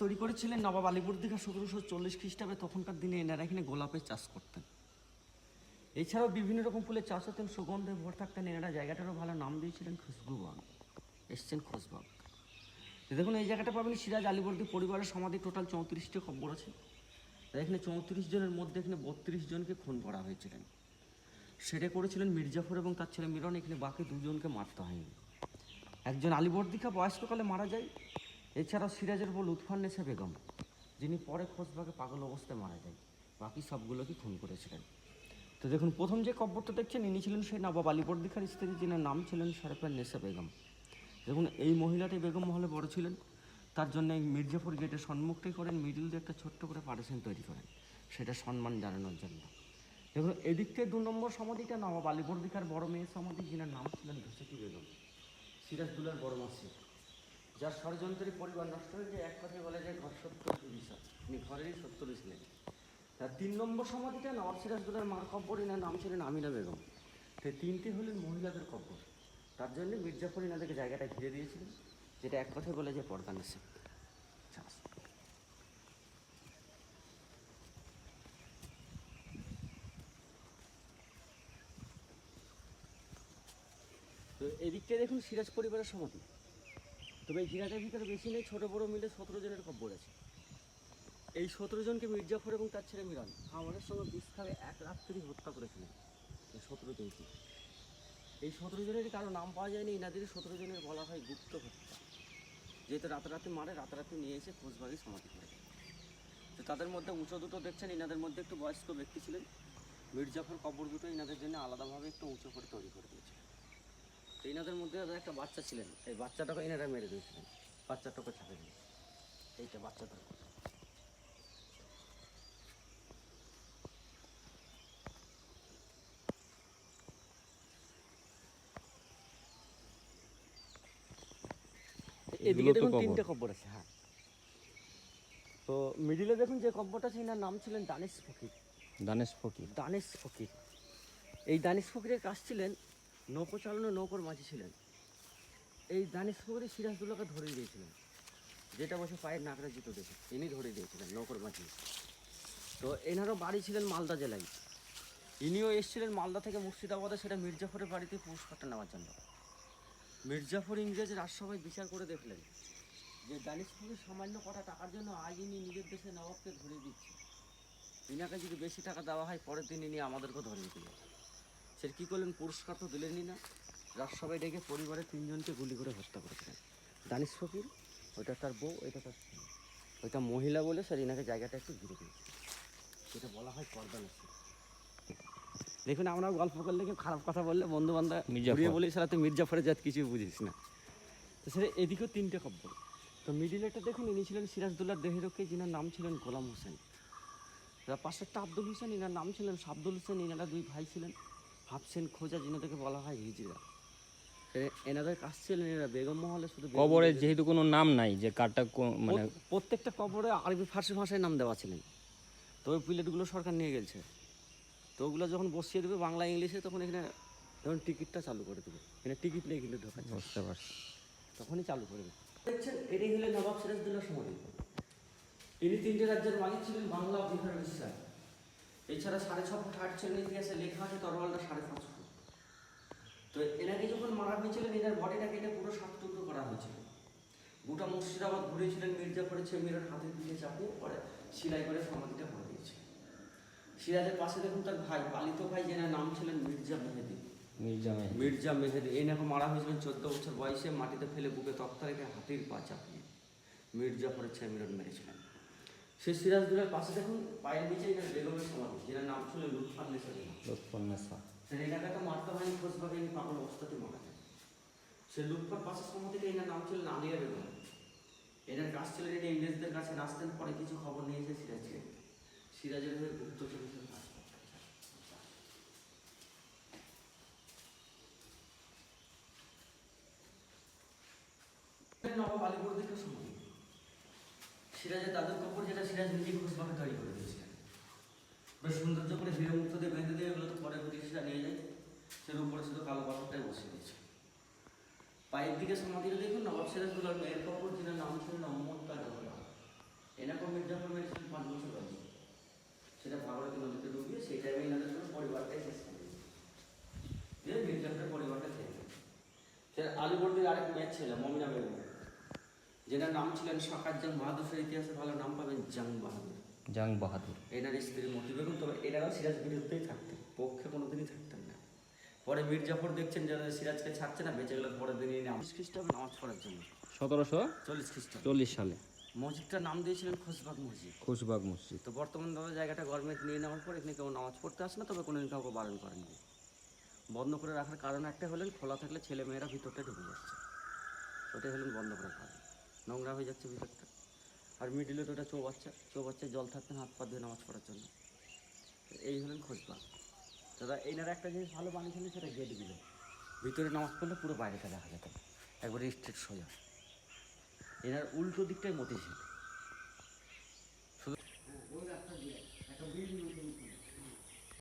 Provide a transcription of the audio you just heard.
তৈরি করেছিলেন নবাব আলিপুর দিঘা সতেরোশো চল্লিশ খ্রিস্টাব্দে তখনকার দিনে এনারা এখানে গোলাপের চাষ করতেন। এছাড়াও বিভিন্ন রকম ফুলের চাষ হতেন, সুগন্ধে ভোর থাকতেন, এনারা জায়গাটারও ভালো নাম দিয়েছিলেন খুশবুবাগ এসছেন খোশবাগ তো দেখুন, এই জায়গাটা পাবেন সিরাজ আলিবর্দী পরিবারের সমাধি, টোটাল চৌত্রিশটি কব্বর আছে। এখানে চৌত্রিশ জনের মধ্যে এখানে বত্রিশ জনকে খুন করা হয়েছিলেন। সেটা করেছিলেন মির্জাফর এবং তার ছেলে মিরন এখানে বাকি দুজনকে মারতে হয়নি। একজন আলিবর্দিকা বয়স্ককালে মারা যায় এছাড়াও সিরাজের বল উৎফান্নেসা বেগম, যিনি পরে খোঁজবাগে পাগল অবস্থায় মারা যায় বাকি সবগুলোকে খুন করেছিলেন। তো দেখুন, প্রথম যে কব্বরটা দেখছেন, ইনি ছিলেন সেই নবাব আলিবর্দিকার স্ত্রী, যিনার নাম ছিলেন শরফান নেসা বেগম। দেখুন, এই মহিলাটি বেগম মহলে বড় ছিলেন। তার জন্য এই মির্জাফর গেটের সম্মুখটাই করেন, মিডিল দিয়ে একটা ছোট্ট করে পার্টিশন তৈরি করেন। সেটা সম্মান জানানোর জন্য। দেখুন, এদিক থেকে দু নম্বর সমাধিটা নবাব আলিবর্দিকার বড় মেয়ের সমাধি, যিনার নাম ছিলেন ঘোষেটি বেগম। সিরাজদুল্লার বড় মাসি। যার ষড়যন্ত্রের পরিবার নষ্ট হয়ে যায়, এক কথায় বলে যে ঘর সত্তর বিষয় তিনি ঘরেরই সত্তর ছিলেন তার তিন নম্বর সমাধিটা নবাব সিরাজদুল্লার মার কব্বর এনার নাম ছিলেন আমিনা বেগম। তো তিনটি হলেন মহিলাদের কব্বর তার জন্য মির্জাফর এনাদেরকে জায়গাটা ঘিরে দিয়েছিলেন, যেটা এক কথায় বলে যে পর্দা নেশে। তো এদিকটা দেখুন সিরাজ পরিবারের সমাধি। তবে এই ভিতরে বেশি নেই, ছোটো বড়ো মিলে সতেরো জনের কব্বর আছে। এই সতেরো জনকে মির্জাফর এবং তার ছেলে মিরান আমাদের সঙ্গে খাবে এক রাত্রি হত্যা করেছিলেন, এই সতেরো জনকে। এই সতেরো জনের কারও নাম পাওয়া যায়নি এনাদের সতেরো জনের বলা হয় গুপ্ত হত্যা যেহেতু রাতারাতি মারে, রাতারাতি নিয়ে এসে খোঁজবাগি সমাধি করে তো তাদের মধ্যে উঁচু দুটো দেখছেন এনাদের মধ্যে একটু বয়স্ক ব্যক্তি ছিলেন। মির্জাফর কবর দুটো এনাদের জন্য আলাদাভাবে একটু উঁচু করে তৈরি করে দিয়েছে। এনাদের মধ্যে একটা বাচ্চা ছিলেন। এই বাচ্চাটাকে এনারা মেরে দিয়েছিলেন। বাচ্চাটাকে ছাড়ে দিন এইটা বাচ্চাটা এদিকে দেখুন তিনটে কব্বর আছে হ্যাঁ। তো মিডিলে দেখুন যে কব্বরটা আছে এনার নাম ছিলেন দানিশ ফকির। দানেশ ফকির। দানিশ ফকির। এই দানিশ ফকিরের কাজ ছিলেন নৌকো চালানো নৌকোর মাঝি ছিলেন। এই দানিশ ফকির সিরাজদুল্লাহকে ধরে দিয়েছিলেন। যেটা বসে পায়ের নাকড়া জুতো দেখে ইনি ধরে দিয়েছিলেন নৌকোর মাঝি। তো এনারও বাড়ি ছিলেন মালদা জেলায়। ইনিও এসেছিলেন মালদা থেকে মুর্শিদাবাদে, সেটা মির্জাফরের বাড়িতে পুরস্কারটা নেওয়ার জন্য। মির্জাফর ইংরেজ রাজসভায় বিচার করে দেখলেন যে দানিশ ফকির সামান্য কটা টাকার জন্য আজ ইনি নিজের দেশে নবাবকে ধরে দিচ্ছে ইনাকে যদি বেশি টাকা দেওয়া হয়, পরের দিন ইনি আমাদেরকেও ধরিয়ে দিল সে কী করলেন? পুরস্কার তো দিলেনই না। রাজসভায় ডেকে পরিবারের তিনজনকে গুলি করে হত্যা করেছিলেন দানিশ ফকির ওইটা তার বউ এটা তার। ওইটা মহিলা বলে স্যার ইনাকে জায়গাটা একটু ঘিরে দিয়েছে। যেটা বলা হয় পর্দা নসিব দেখুন আমরা গল্প করলে কেউ খারাপ কথা বললে বন্ধু বান্ধব মির্জাফর। বলি সারা তুই মির্জাফরের জাত কিছুই বুঝিস না। তো সেটা এদিকেও তিনটে কব্বর তো মিডিলেটা দেখুন ইনি ছিলেন সিরাজদুল্লাহ দেহেরকে যিনার নাম ছিলেন গোলাম হোসেন। পাশেরটা আব্দুল হোসেন ইনার নাম ছিলেন শাব্দুল হোসেন ইনারা দুই ভাই ছিলেন। হাফসেন খোঁজা যিনাদেরকে বলা হয় হিজরা এনাদের কাজ ছিলেন এরা বেগম মহলে শুধু বেগম- যেহেতু কোনো নাম নাই যে কারটা মানে প্রত্যেকটা কবরে আরবি ফার্সি ভাষায় নাম দেওয়া ছিলেন। তো ওই প্লেটগুলো সরকার নিয়ে গেছে। তো ওগুলো যখন বসিয়ে দেবে বাংলা ইংলিশে তখন এখানে যখন টিকিটটা চালু করে দেবে। এখানে টিকিট নেই কিন্তু ঢোকা বুঝতে পারছি। তখনই চালু করবে দেখছেন এটাই হলো নবাব সিরাজদুল্লাহ সমাধি। ইনি তিনটে রাজ্যের মালিক ছিলেন বাংলা বিহার উড়িষ্যা এছাড়া সাড়ে ছ ফুট হাট ছিলেন ইতিহাসে লেখা আছে তরোয়ালটা সাড়ে পাঁচ ফুট। তো এনাকে যখন মারা হয়েছিলেন এনার বডিটা কেটে পুরো সাত টুকরো করা হয়েছিল। গোটা মুর্শিদাবাদ ঘুরেছিলেন মির্জাফরের ছেমিরের হাতে পিঠে চাপিয়ে পরে সিলাই করে সমাধিটা করে দিয়েছে সিরাজের পাশে দেখুন তার ভাই পালিত ভাই যেনার নাম ছিলেন মির্জা মেহেদি। মির্জা মেহেদি। মির্জা মেহেদি। এই নাকি মারা হয়েছিলেন চোদ্দ বছর বয়সে মাটিতে ফেলে বুকে তক্তা রেখে হাতির পা চাপিয়ে। মির্জাফরের ছেমিরন মেরেছিলেন সে সিরাজদুলের পাশে দেখুন পায়ের নিচে এখানে বেগমের সমাধি যেনার নাম ছিল লুৎফান নেসা বেগম লুৎফুন্নেসা। সে এলাকাটা মারতে হয়নি খোঁজ পাবে পাগল অবস্থাতে মারা যায় সে লুৎফার পাশের সমাধিতে এনার নাম ছিল নালিয়া বেগম এনার কাজ ছিল এটা ইংরেজদের কাছে নাচতেন পরে কিছু খবর নিয়ে এসে সিরাজকে সিরাজের হয়ে গুপ্ত কাজ। নবাব আলীপুর দিকে সমাধি সিরাজের তাদের কাপড় যেটা সিরাজ নিজে খুশবাকে তৈরি করে দিয়েছিলেন। বেশ সৌন্দর্য করে হিরে মুক্ত দিয়ে বেঁধে দিয়ে এগুলো তো পরে প্রতিষ্ঠা নিয়ে যায়। সের উপরে শুধু কালো কাপড়টাই বসে দিয়েছে। পায়ের দিকে সমাধি দেখুন, নবাব সিরাজদুল্লার মেয়ের কাপড় যেটা নাম ছিল নম্মতা ডোবরা এনাকম মির্জাফর মেরেছিলেন পাঁচ বছর আগে সেটা ভাগরতী নদীতে ডুবিয়ে সেই টাইমে এনাদের জন্য পরিবারটাই শেষ করে দিয়ে মির্জাফরের পরিবারটা থেকে গেছে আলিবর্দির আরেক মেয়ের ছেলে, মমিনা বেগমের যেটার নাম ছিলেন সাকার জাং বাহাদুরের ইতিহাসে ভালো নাম পাবেন জাং বাহাদুর। জাং বাহাদুর। এনার স্ত্রী মতি বেগম তবে এনারাও সিরাজ বিরুদ্ধেই থাকতেন পক্ষে কোনোদিনই থাকতেন না। পরে মীর জাফর দেখছেন যে সিরাজকে ছাড়ছে না বেঁচে গেলে পরের দিনই নামাজ খ্রিস্টাবে নামাজ পড়ার জন্য। সতেরোশো চল্লিশ খ্রিস্টাব্দ চল্লিশ সালে। মসজিদটার নাম দিয়েছিলেন খোসবাগ মসজিদ। খুশবাগ মসজিদ। তো বর্তমান ধরো জায়গাটা গভর্নমেন্ট নিয়ে নেওয়ার পর এখানে কেউ নামাজ পড়তে আসে না তবে কোনো দিন কাউকে বারণ করেননি বন্ধ করে রাখার কারণ একটা হলেন খোলা থাকলে ছেলে মেয়েরা ভিতরটা ঢুকে যাচ্ছে। ওটাই হলেন বন্ধ করার কারণ। নোংরা হয়ে যাচ্ছে ভিতরটা। আর মিডিলে তো ওটা চৌবাচ্চা চৌবাচ্চায় জল থাকতেন হাত পা ধুয়ে নামাজ পড়ার জন্য। এই হলেন খোঁজবা দাদা, এনারা একটা জিনিস ভালো বানিয়েছিলেন সেটা গেট দিল ভিতরে নামাজ পড়লে পুরো বাইরেটা দেখা যেত। একবারে স্ট্রেট সোজা। এনার উল্টো দিকটাই মতি ছিল শুধু